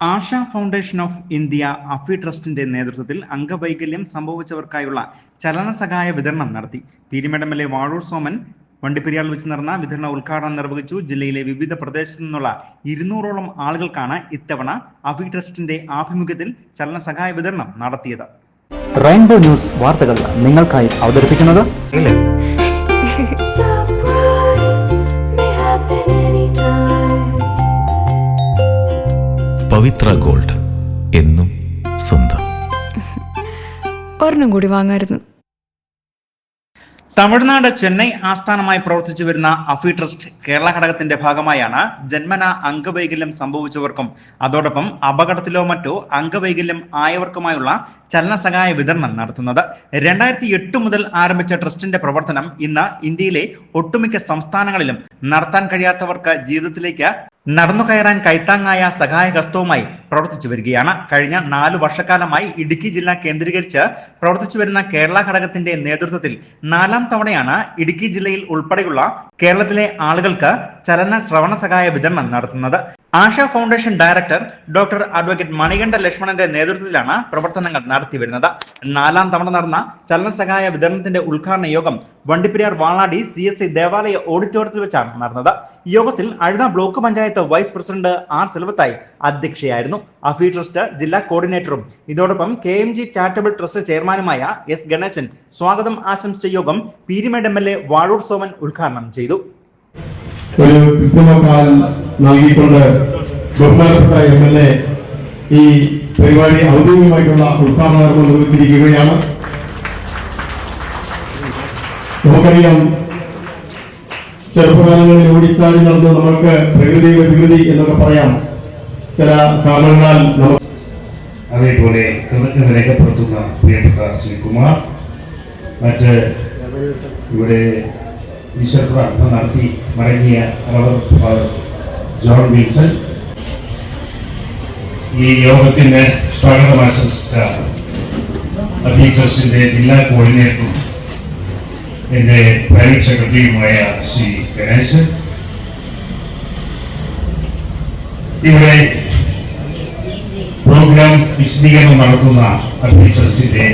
Asha foundation of India അഫി ട്രസ്റ്റിന്റെ നേതൃത്വത്തിൽ അംഗവൈകല്യം സംഭവിച്ചവർക്കായുള്ള ചലന സഹായ വിതരണം നടത്തി. Peermade M L A Vazhoor Soman വണ്ടിപ്പെരിയാറിൽ വെച്ച് നടന്ന വിതരണ ഉദ്ഘാടനം നിർവഹിച്ചു. ജില്ലയിലെ വിവിധ പ്രദേശത്തു നിന്നുള്ള ഇരുന്നൂറോളം ആളുകൾക്കാണ് ഇത്തവണ അഫി ട്രസ്റ്റിന്റെ ആഭിമുഖ്യത്തിൽ ചലന സഹായ വിതരണം നടത്തിയത്. റെയിൻബോ ന്യൂസ് വാർത്തകൾ നിങ്ങൾക്കായി അവതരിപ്പിക്കുന്നത് പവിത്ര ഗോൾഡ് എന്നും സ്വന്തം. ഒരെണ്ണം കൂടി വാങ്ങായിരുന്നു. തമിഴ്നാട് ചെന്നൈ ആസ്ഥാനമായി പ്രവർത്തിച്ചു വരുന്ന അഫി ട്രസ്റ്റ് കേരള ഘടകത്തിന്റെ ഭാഗമായാണ് ജന്മന അംഗവൈകല്യം സംഭവിച്ചവർക്കും അതോടൊപ്പം അപകടത്തിലോ മറ്റോ അംഗവൈകല്യം ആയവർക്കുമായുള്ള ചലനസഹായ വിതരണം നടത്തുന്നത്. രണ്ടായിരത്തി എട്ട് മുതൽ ആരംഭിച്ച ട്രസ്റ്റിന്റെ പ്രവർത്തനം ഇന്ന് ഇന്ത്യയിലെ ഒട്ടുമിക്ക സംസ്ഥാനങ്ങളിലും നടത്താൻ കഴിയാത്തവർക്ക് ജീവിതത്തിലേക്ക് നടന്നു കയറാൻ കൈത്താങ്ങായ സഹായ ഹസ്തവുമായി പ്രവർത്തിച്ചു വരികയാണ്. കഴിഞ്ഞ നാലു വർഷക്കാലമായി ഇടുക്കി ജില്ല കേന്ദ്രീകരിച്ച് പ്രവർത്തിച്ചു വരുന്ന കേരള ഘടകത്തിന്റെ നേതൃത്വത്തിൽ നാലാം തവണയാണ് ഇടുക്കി ജില്ലയിൽ ഉൾപ്പെടെയുള്ള കേരളത്തിലെ ആളുകൾക്ക് ചലന ശ്രവണ സഹായ വിതരണം നടത്തുന്നത്. Asha foundation director doctor advocate Manikanta ലക്ഷ്മണന്റെ നേതൃത്വത്തിലാണ് പ്രവർത്തനങ്ങൾ നടത്തിവരുന്നത്. നാലാം തവണ നടന്ന ചലന സഹായ വിതരണത്തിന്റെ ഉദ്ഘാടന യോഗം Vandiperiyar Valadi C S C ദേവാലയ ഓഡിറ്റോറിയത്തിൽ വെച്ചാണ് നടന്നത്. യോഗത്തിൽ Azhutha block panchayat vice president R സെൽവത്തായി അധ്യക്ഷയായിരുന്നു. അഫി ട്രസ്റ്റ് ജില്ലാ കോർഡിനേറ്ററും. ഇതോടൊപ്പം K M G charitable trust ചെയർമാനുമായ എസ് ഗണേശൻ സ്വാഗതം ആശംസിച്ച യോഗം Peermade M L A Vazhoor Soman ഉദ്ഘാടനം ചെയ്തു. ഒരു കൃത്രിമക്കാൽ നൽകിക്കൊണ്ട് ബഹുമാനപ്പെട്ട എം എൽ എ ഈ പരിപാടി ഔദ്യോഗികമായിട്ടുള്ള ഉദ്ഘാടനം കർമ്മം നിർവഹിച്ചിരിക്കുകയാണ് നമുക്കറിയാം ചെറുപ്പകാലങ്ങളിൽ ഓടിച്ചാടി നടന്ന് നമുക്ക് പ്രകൃതിയുടെ വികൃതി എന്നൊക്കെ പറയാം. ചില കാരണങ്ങളാൽ നമുക്ക് അതേപോലെ രേഖപ്പെടുത്തുന്ന പ്രിയപ്പെട്ട ശ്രീകുമാർ മറ്റ് ഇവിടെ ഈശ്വര പ്രാർത്ഥന നടത്തി മടങ്ങിയ ജോൺ വിൽസൺ. ഈ യോഗത്തിന് സ്വാഗതം ആശംസിച്ച ട്രസ്റ്റിന്റെ ജില്ലാ കോർഡിനേറ്ററും എന്റെ പ്രൈവറ്റ് സെക്രട്ടറിയുമായ ശ്രീ ഗണേശൻ. ഇവിടെ പ്രോഗ്രാം വിശദീകരണം നടത്തുന്ന ട്രസ്റ്റിന്റെ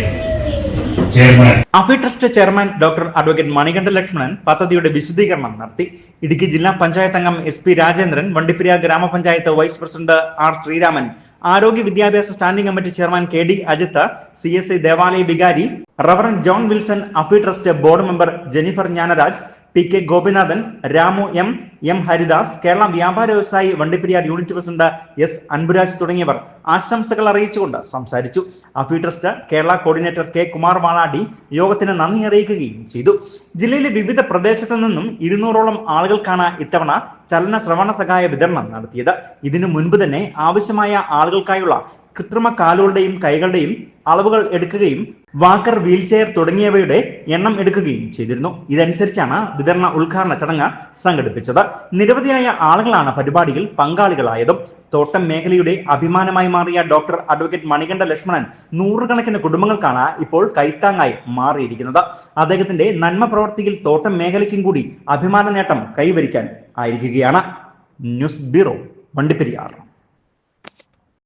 chairman. Afi trust chairman doctor advocate Manikanta Lakshmanan പദ്ധതിയുടെ വിശദീകരണം നടത്തി. ഇടുക്കി ജില്ലാ പഞ്ചായത്ത് അംഗം എസ് പി രാജേന്ദ്രൻ വണ്ടിപ്പെരിയാർ ഗ്രാമപഞ്ചായത്ത് വൈസ് പ്രസിഡന്റ് ആർ ശ്രീരാമൻ ആരോഗ്യ വിദ്യാഭ്യാസ standing committee chairman K D Ajith C S I ദേവാലയ വികാരി reverend John Wilson Afi trust board member Jennifer Gnanaraj P K Gopinathan Ramu M M Haridas Kerala വ്യാപാര വ്യവസായി Vandiperiyar unit president S Anburaj തുടങ്ങിയവർ ആശംസകൾ അറിയിച്ചുകൊണ്ട് സംസാരിച്ചു. Afi trust Kerala coordinator K Kumar Valadi യോഗത്തിന് നന്ദി അറിയിക്കുകയും ചെയ്തു. ജില്ലയിലെ വിവിധ പ്രദേശത്തു നിന്നും ഇരുന്നൂറോളം ആളുകൾക്കാണ് ഇത്തവണ ചലന ശ്രവണ സഹായ വിതരണം നടത്തിയത്. ഇതിനു മുൻപ് തന്നെ ആവശ്യമായ ആളുകൾക്കായുള്ള കൃത്രിമ കാലുകളുടെയും കൈകളുടെയും അളവുകൾ എടുക്കുകയും വാക്കർ വീൽചെയർ തുടങ്ങിയവയുടെ എണ്ണം എടുക്കുകയും ചെയ്തിരുന്നു. ഇതനുസരിച്ചാണ് വിതരണ ഉദ്ഘാടന ചടങ്ങ് സംഘടിപ്പിച്ചത്. നിരവധിയായ ആളുകളാണ് പരിപാടിയിൽ പങ്കാളികളായതും. തോട്ടം മേഖലയുടെ അഭിമാനമായി മാറിയ ഡോക്ടർ അഡ്വക്കേറ്റ് മണികണ്ഠ ലക്ഷ്മണൻ നൂറുകണക്കിന് കുടുംബങ്ങൾക്കാണ് ഇപ്പോൾ കൈത്താങ്ങായി മാറിയിരിക്കുന്നത്. അദ്ദേഹത്തിന്റെ നന്മ പ്രവർത്തിയിൽ തോട്ടം മേഖലയ്ക്കും കൂടി അഭിമാന നേട്ടം കൈവരിക്കാൻ ആയിരിക്കുകയാണ്. News bureau Vandiperiyar.